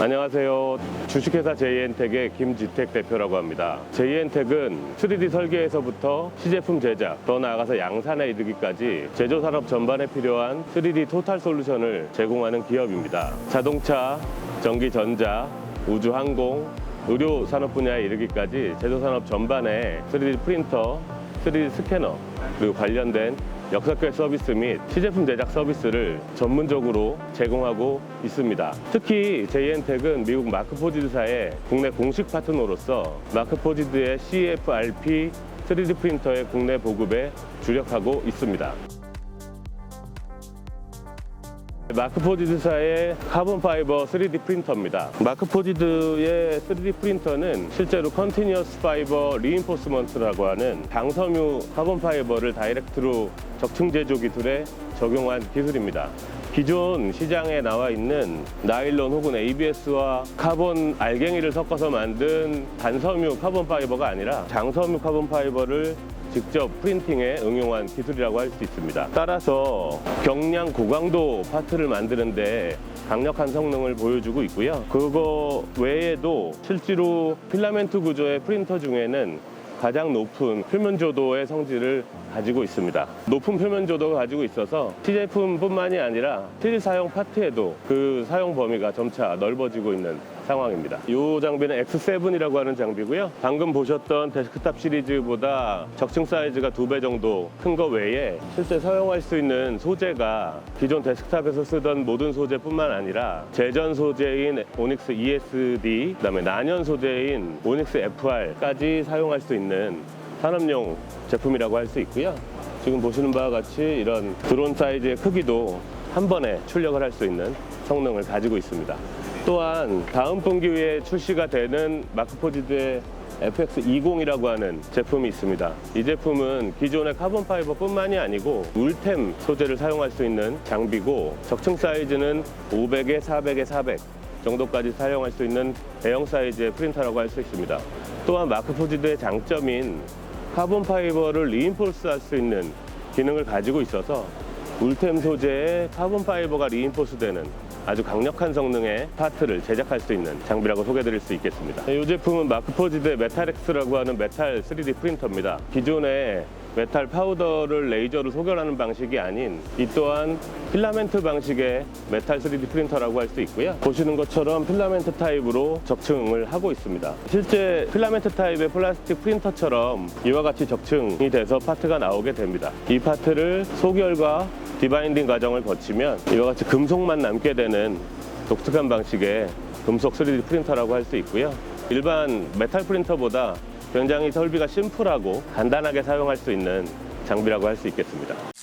안녕하세요. 주식회사 JN텍의 김지택 대표라고 합니다. JN텍은 3D 설계에서부터 시제품 제작, 더 나아가서 양산에 이르기까지 제조산업 전반에 필요한 3D 토탈 솔루션을 제공하는 기업입니다. 자동차, 전기전자, 우주항공, 의료 산업 분야에 이르기까지 제조산업 전반에 3D 프린터, 3D 스캐너, 그리고 관련된 역사회 서비스 및 시제품 제작 서비스를 전문적으로 제공하고 있습니다. 특히 JN텍은 미국 마크포지드사의 국내 공식 파트너로서 마크포지드의 CFRP 3D 프린터의 국내 보급에 주력하고 있습니다. 마크포지드사의 카본 파이버 3D 프린터입니다. 마크포지드의 3D 프린터는 실제로 컨티니어스 파이버 리인포스먼트라고 하는 방섬유 카본 파이버를 다이렉트로 적층 제조 기술에 적용한 기술입니다. 기존 시장에 나와 있는 나일론 혹은 ABS와 카본 알갱이를 섞어서 만든 단섬유 카본 파이버가 아니라 장섬유 카본 파이버를 직접 프린팅에 응용한 기술이라고 할 수 있습니다. 따라서 경량 고강도 파트를 만드는데 강력한 성능을 보여주고 있고요. 그거 외에도 실제로 필라멘트 구조의 프린터 중에는 가장 높은 표면 조도의 성질을 가지고 있습니다. 높은 표면 조도가 가지고 있어서 시제품뿐만이 아니라 실질 사용 파트에도 그 사용 범위가 점차 넓어지고 있는 상황입니다. 이 장비는 X7이라고 하는 장비고요. 방금 보셨던 데스크탑 시리즈보다 적층 사이즈가 두 배 정도 큰 거 외에 실제 사용할 수 있는 소재가 기존 데스크탑에서 쓰던 모든 소재뿐만 아니라 제전 소재인 오닉스 ESD, 그다음에 난연 소재인 오닉스 FR까지 사용할 수 있는 산업용 제품이라고 할 수 있고요. 지금 보시는 바와 같이 이런 드론 사이즈의 크기도 한 번에 출력을 할 수 있는 성능을 가지고 있습니다. 또한 다음 분기에 출시가 되는 마크포지드의 FX20이라고 하는 제품이 있습니다. 이 제품은 기존의 카본 파이버뿐만이 아니고 울템 소재를 사용할 수 있는 장비고 적층 사이즈는 500에 400에 400 정도까지 사용할 수 있는 대형 사이즈의 프린터라고 할 수 있습니다. 또한 마크 포지드의 장점인 카본 파이버를 리인포스 할 수 있는 기능을 가지고 있어서 울템 소재의 카본 파이버가 리인포스 되는 아주 강력한 성능의 파트를 제작할 수 있는 장비라고 소개드릴 수 있겠습니다. 이 제품은 마크포지드의 메탈엑스라고 하는 메탈 3D 프린터입니다. 기존의 메탈 파우더를 레이저로 소결하는 방식이 아닌 이 또한 필라멘트 방식의 메탈 3D 프린터라고 할 수 있고요. 보시는 것처럼 필라멘트 타입으로 적층을 하고 있습니다. 실제 필라멘트 타입의 플라스틱 프린터처럼 이와 같이 적층이 돼서 파트가 나오게 됩니다. 이 파트를 소결과 디바인딩 과정을 거치면 이와 같이 금속만 남게 되는 독특한 방식의 금속 3D 프린터라고 할 수 있고요. 일반 메탈 프린터보다 굉장히 설비가 심플하고 간단하게 사용할 수 있는 장비라고 할 수 있겠습니다.